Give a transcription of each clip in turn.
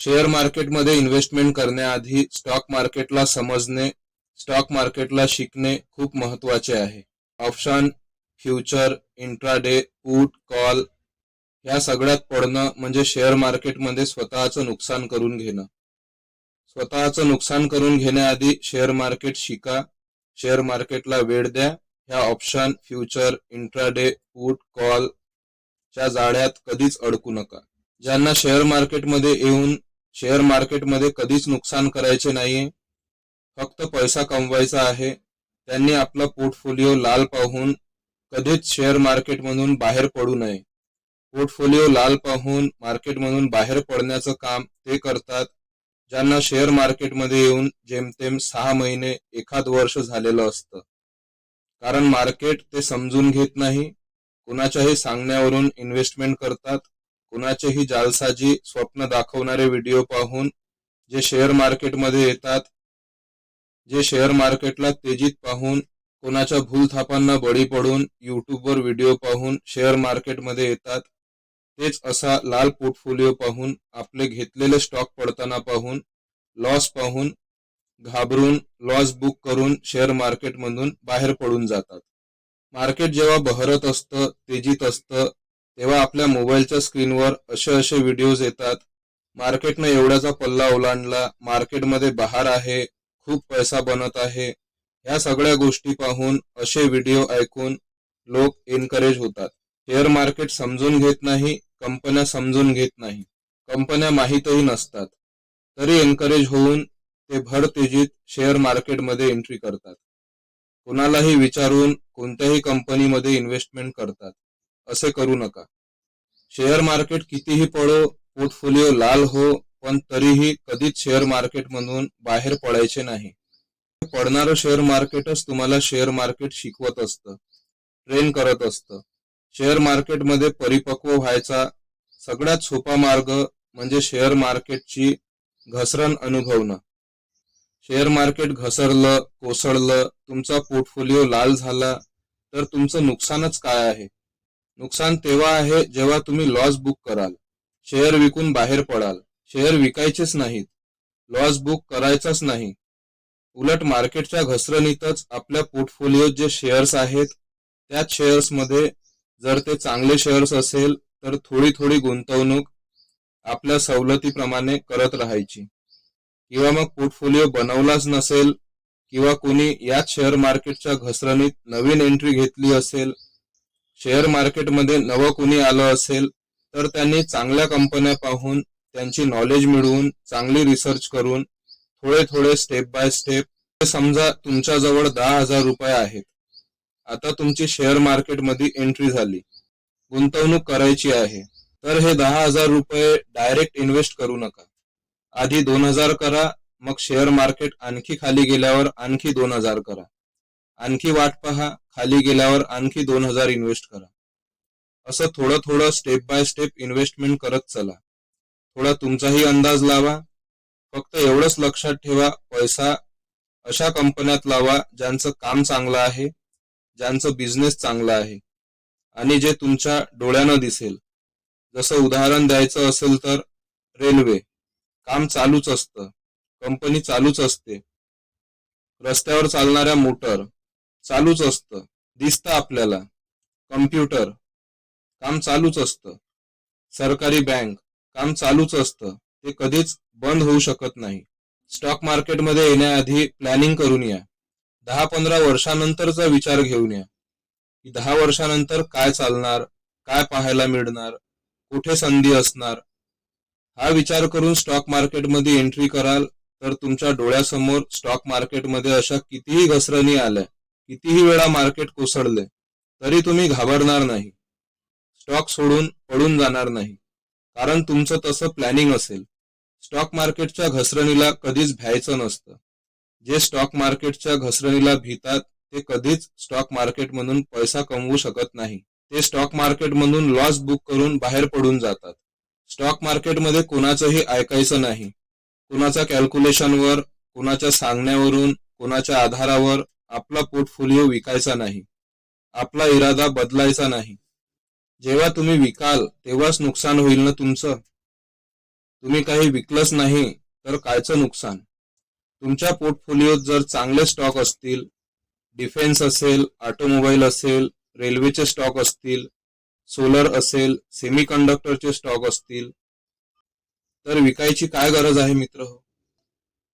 Share मार्केटमध्ये investment करण्याआधी stock मार्केटला समजणे स्टॉक मार्केटला शिकणे खूप महत्त्वाचे आहे. Option future intraday put call या सगळ्यात पडणं म्हणजे शेअर मार्केटमध्ये स्वतःचं नुकसान करून घेणं. स्वतःचं नुकसान करून घेण्याआधी शेअर मार्केट शिका शेअर मार्केटला वेळ द्या ह्या option future intraday put call च्या जाळ्यात कधीच अडकू नका. ज्यांना शेअर मार्केटमध्ये येऊन शेअर मार्केटमध्ये कधीच नुकसान करायचे नाहीये. फक्त पैसा कमवायचा आहे. त्यांनी आपला पोर्टफोलिओ लाल पाहून कधीच शेअर मार्केटमधून बाहेर पडू नये. पोर्टफोलिओ लाल पाहून मार्केटमधून बाहेर पडण्याचं काम ते करतात ज्यांना शेअर मार्केटमध्ये येऊन जेमतेम सहा महिने एखाद वर्ष झालेलं असतं. कारण मार्केट ते समजून घेत नाही कुणाच्याही सांगण्यावरून इन्व्हेस्टमेंट करतात कुणाचेही जालसाजी स्वप्न दाखवणारे व्हिडिओ पाहून जे शेअर मार्केटमध्ये येतात जे शेअर मार्केटला तेजीत पाहून कोणाच्या भूलथापांना बळी पडून युट्यूबवर व्हिडिओ पाहून शेअर मार्केटमध्ये येतात तेच असा लाल पोर्टफोलिओ पाहून आपले घेतलेले स्टॉक पडताना पाहून लॉस पाहून घाबरून लॉस बुक करून शेअर मार्केटमधून बाहेर पडून जातात. मार्केट जेव्हा बहरत असतं तेजीत असतं तेव्हा आपल्या मोबाईलच्या स्क्रीनवर असे असे व्हिडिओज येतात. मार्केटनं एवढ्याचा पल्ला ओलांडला. मार्केटमध्ये बहार आहे. खूप पैसा बनत आहे. ह्या सगळ्या गोष्टी पाहून असे व्हिडिओ ऐकून लोक एनकरेज होतात. शेअर मार्केट समजून घेत नाही. कंपन्या समजून घेत नाही. कंपन्या माहीतही नसतात. तरी एनकरेज होऊन ते भर तेजीत शेअर मार्केटमध्ये एंट्री करतात. कुणालाही विचारून कोणत्याही कंपनीमध्ये इन्व्हेस्टमेंट करतात. असे करू नका. शेअर मार्केट कितीही पडो पोर्टफोलिओ लाल हो पण तरीही कधीच शेअर मार्केटमधून बाहेर पडायचे नाही. पडणारं शेअर मार्केटच तुम्हाला शेअर मार्केट शिकवत असतं ट्रेन करत असतं. शेअर मार्केटमध्ये परिपक्व व्हायचा सगळ्यात सोपा मार्ग म्हणजे शेअर मार्केटची घसरण अनुभवणं. शेअर मार्केट घसरलं कोसळलं तुमचा पोर्टफोलिओ लाल झाला तर तुमचं नुकसानच काय आहे? नुकसान तेव्हा आहे जेव्हा तुम्ही लॉस बुक कराल. शेअर विकून बाहेर पडाल. शेअर विकायचेच नाहीत. लॉस बुक करायचाच नाही. उलट मार्केटच्या घसरणीतच आपल्या पोर्टफोलिओत जे शेअर्स आहेत त्याच शेअर्समध्ये जर ते चांगले शेअर्स असेल तर थोडी थोडी गुंतवणूक आपल्या सवलतीप्रमाणे करत राहायची. किंवा मग पोर्टफोलिओ बनवलाच नसेल किंवा कोणी याच शेअर मार्केटच्या घसरणीत नवीन एंट्री घेतली असेल शेअर मार्केटमध्ये नवं कुणी आलं असेल तर त्यांनी चांगल्या कंपन्या पाहून त्यांची नॉलेज मिळवून चांगली रिसर्च करून थोडे थोडे स्टेप बाय स्टेप समजा तुमच्याजवळ दहा हजार रुपये आहेत. आता तुमची शेअर मार्केटमध्ये एंट्री झाली. गुंतवणूक करायची आहे. तर हे दहा हजार रुपये डायरेक्ट इन्व्हेस्ट करू नका. आधी दोन हजार करा मग शेअर मार्केट आणखी खाली गेल्यावर आणखी दोन हजार करा. आणखी वाट पहा खाली गेल्यावर आणखी दोन हजार इन्व्हेस्ट करा. असं थोडं थोडं स्टेप बाय स्टेप इन्व्हेस्टमेंट करत चला. थोडा तुमचाही अंदाज लावा. फक्त एवढंच लक्षात ठेवा पैसा अशा कंपन्यात लावा ज्यांचं काम चांगलं आहे ज्यांचं बिझनेस चांगला आहे. आणि जे तुमच्या डोळ्यानं दिसेल. जसं उदाहरण द्यायचं असेल तर रेल्वे काम चालूच असतं. कंपनी चालूच असते. रस्त्यावर चालणाऱ्या मोटर चालूच असतं. दिसतं आपल्याला. कम्प्युटर काम चालूच असतं. सरकारी बँक काम चालूच असतं. ते कधीच बंद होऊ शकत नाही. स्टॉक मार्केटमध्ये येण्याआधी प्लॅनिंग करून या. दहा पंधरा वर्षानंतरचा विचार घेऊन या. की दहा वर्षानंतर काय चालणार काय पाहायला मिळणार कुठे संधी असणार? हा विचार करून स्टॉक मार्केटमध्ये एंट्री कराल तर तुमच्या डोळ्यासमोर स्टॉक मार्केटमध्ये अशा कितीही घसरणी आल्या कितीही वेळा मार्केट कोसळले तरी तुम्ही घाबरणार नाही. स्टॉक सोडून पडून जाणार नाही. कारण तुमचं तसं प्लॅनिंग असेल. स्टॉक मार्केटच्या घसरणीला कधीच भ्यायचं नसतं. जे स्टॉक मार्केटच्या घसरणीला भीतात ते कधीच स्टॉक मार्केटमधून पैसा कमवू शकत नाही. ते स्टॉक मार्केटमधून लॉस बुक करून बाहेर पडून जातात. स्टॉक मार्केटमध्ये कोणाचंही ऐकायचं नाही. कुणाच्या कॅल्क्युलेशनवर कुणाच्या सांगण्यावरून कुणाच्या आधारावर आपला पोर्टफोलिओ विकायचा नाही. आपला इरादा बदलायचा नाही. जेव्हा तुम्ही विकाल तेव्हाच नुकसान होईल ना तुमचं? तुम्ही काही विकलंच नाही तर कायचं नुकसान? तुमच्या पोर्टफोलिओत जर चांगले स्टॉक असतील डिफेन्स असेल ऑटोमोबाईल असेल रेल्वेचे स्टॉक असतील सोलर असेल सेमी कंडक्टरचे स्टॉक असतील तर विकायची काय गरज आहे मित्र? हो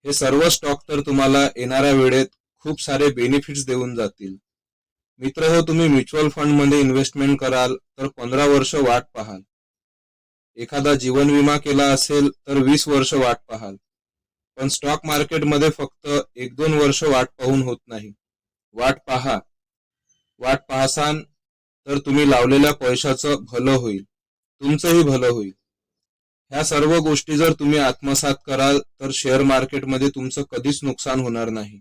हे सर्व स्टॉक तर तुम्हाला येणाऱ्या वेळेत खूप सारे बेनिफिट्स देऊन जातील. मित्र हो तुम्ही म्युच्युअल फंडमध्ये इन्व्हेस्टमेंट कराल तर पंधरा वर्ष वाट पाहाल. एखादा जीवन विमा केला असेल तर वीस वर्ष वाट पाहाल. पण स्टॉक मार्केटमध्ये फक्त एक दोन वर्ष वाट पाहून होत नाही. वाट पहा. वाट पाहसान तर तुम्ही लावलेल्या पैशाचं भलं होईल. तुमचंही भलं होईल. ह्या सर्व गोष्टी जर तुम्ही आत्मसात कराल तर शेअर मार्केटमध्ये तुमचं कधीच नुकसान होणार नाही.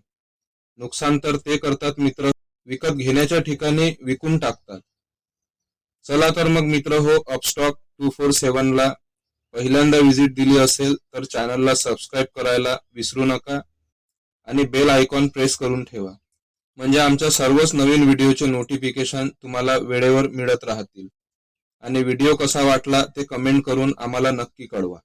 नुकसान तर ते करतात मित्र. विकत घेण्याच्या ठिकाणी विकून टाकतात. चला तर मग मित्र हो अपस्टॉक टू फोर सेवन ला पहिल्यांदा व्हिजिट दिली असेल तर चॅनलला सबस्क्राईब करायला विसरू नका आणि बेल आयकॉन प्रेस करून ठेवा. म्हणजे आमच्या सर्वच नवीन व्हिडिओचे नोटिफिकेशन तुम्हाला वेळेवर मिळत राहतील. आणि व्हिडिओ कसा वाटला ते कमेंट करून आम्हाला नक्की कळवा.